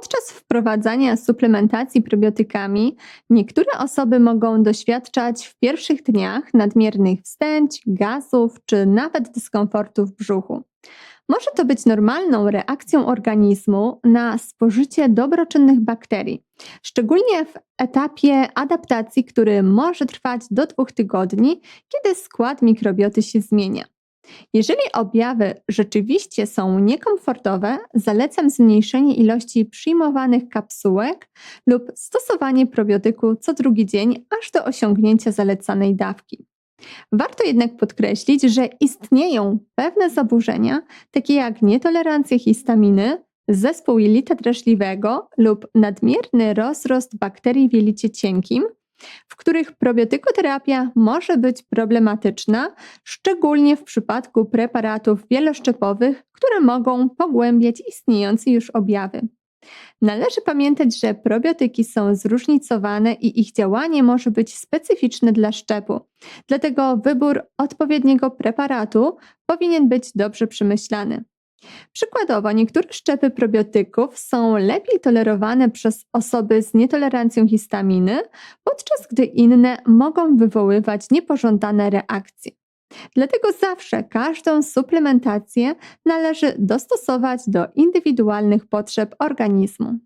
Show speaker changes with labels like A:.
A: Podczas wprowadzania suplementacji probiotykami niektóre osoby mogą doświadczać w pierwszych dniach nadmiernych wstęć, gazów czy nawet dyskomfortu w brzuchu. Może to być normalną reakcją organizmu na spożycie dobroczynnych bakterii, szczególnie w etapie adaptacji, który może trwać do dwóch tygodni, kiedy skład mikrobioty się zmienia. Jeżeli objawy rzeczywiście są niekomfortowe, zalecam zmniejszenie ilości przyjmowanych kapsułek lub stosowanie probiotyku co drugi dzień, aż do osiągnięcia zalecanej dawki. Warto jednak podkreślić, że istnieją pewne zaburzenia, takie jak nietolerancja histaminy, zespół jelita drażliwego lub nadmierny rozrost bakterii w jelicie cienkim, w których probiotykoterapia może być problematyczna, szczególnie w przypadku preparatów wieloszczepowych, które mogą pogłębiać istniejące już objawy. Należy pamiętać, że probiotyki są zróżnicowane i ich działanie może być specyficzne dla szczepu. Dlatego wybór odpowiedniego preparatu powinien być dobrze przemyślany. Przykładowo, niektóre szczepy probiotyków są lepiej tolerowane przez osoby z nietolerancją histaminy, podczas gdy inne mogą wywoływać niepożądane reakcje. Dlatego zawsze każdą suplementację należy dostosować do indywidualnych potrzeb organizmu.